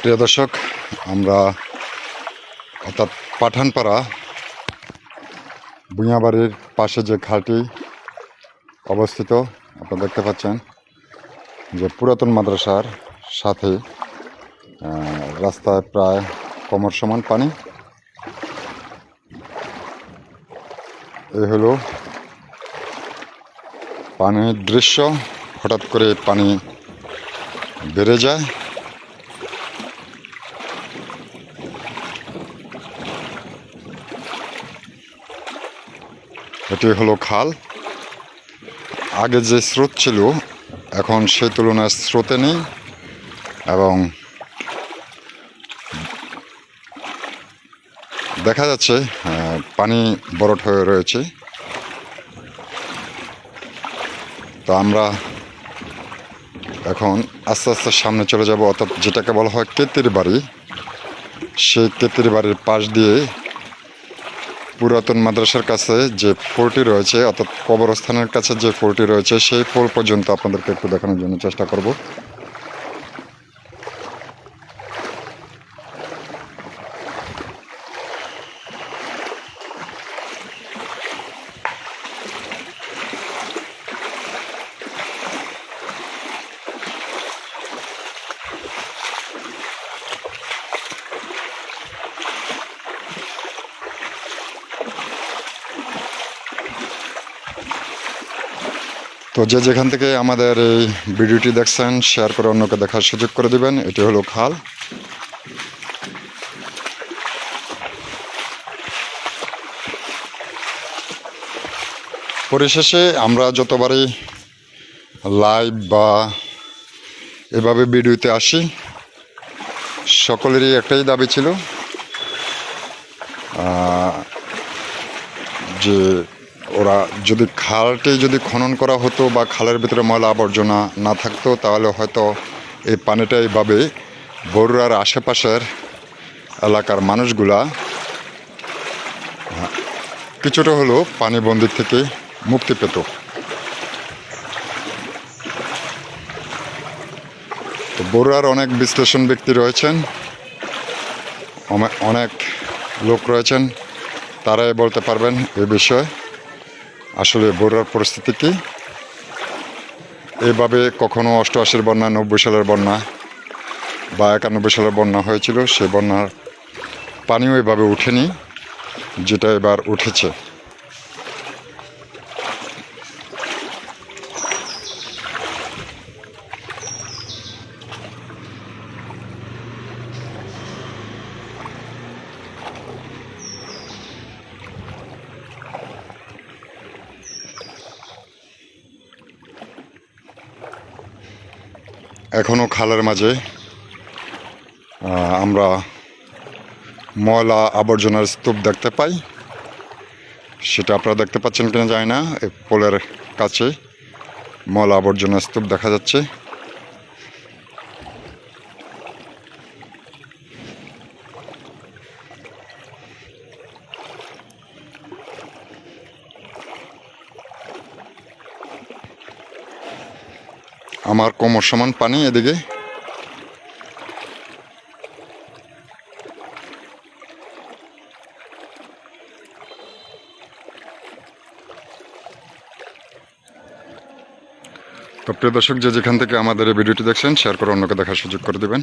প্রিয় দর্শক, আমরা অর্থাৎ পাঠানপাড়া ভুঁইয়াবাড়ির পাশে যে খালটি অবস্থিত, আপনারা দেখতে পাচ্ছেন যে পুরাতন মাদ্রাসার সাথে রাস্তায় প্রায় কমর সমান পানি। এই হলো পানির দৃশ্য। হঠাৎ করে পানি বেড়ে যায়। এটি হলো খাল। আগে যে স্রোত ছিল, এখন সেই তুলনায় স্রোতে নেই এবং দেখা যাচ্ছে পানি বরট হয়ে রয়েছে। তো আমরা এখন আস্তে আস্তে সামনে চলে যাব, অর্থাৎ যেটাকে বলা হয় কেতির বাড়ি, সেই কেতির বাড়ির পাশ দিয়ে পুরাতন মাদ্রাসার কাছে যে ফোরটি রয়েছে, অর্থাৎ কবরস্থানের কাছে যে ফোরটি রয়েছে, সেই ফোর পর্যন্ত আপনাদেরকে একটু দেখানোর জন্য চেষ্টা করব। তো যে যেখান থেকে আমাদের এই ভিডিওটি দেখছেন শেয়ার করে অন্যকে দেখার সুযোগ করে দিবেন। এটি হলো খাল। পরিশেষে আমরা যতবারই লাইভ বা এভাবে ভিডিওতে আসি, সকলেরই একটাই দাবি ছিল যে ওরা যদি খালটি যদি খনন করা হতো বা খালের ভিতরে ময়লা আবর্জনা না থাকতো তাহলে হয়তো এই পানিটা এইভাবে বড়ুয়ার আশেপাশের এলাকার মানুষগুলা আহ, কিছুটা হলেও পানিবন্দি থেকে মুক্তি পেত। তো বড়ুয়ার অনেক বিশ্লেষণ ব্যক্তি রয়েছেন অনেক লোক রয়েছেন তারাই বলতে পারবেন এ বিষয়ে। আসলে বোরার পরিস্থিতি কি? এভাবে কখনো অষ্টআশির বন্যা, নব্বই সালের বন্যা বা একানব্বই সালের বন্যা হয়েছিল, সে বন্যার পানিও এভাবে উঠেনি, যেটা এবার উঠেছে। এখনও খালের মাঝে আমরা ময়লা আবর্জনার স্তূপ দেখতে পাই। সেটা আপনারা দেখতে পাচ্ছেন কিনা যায় না পোলের কাছে ময়লা আবর্জনার স্তূপ দেখা যাচ্ছে। আমার কোমর সমান পানি এদিকে। তো প্রিয় দর্শক, যে যেখান থেকে আমাদের এই ভিডিওটি দেখছেন শেয়ার করে অন্যকে দেখার সুযোগ করে দেবেন।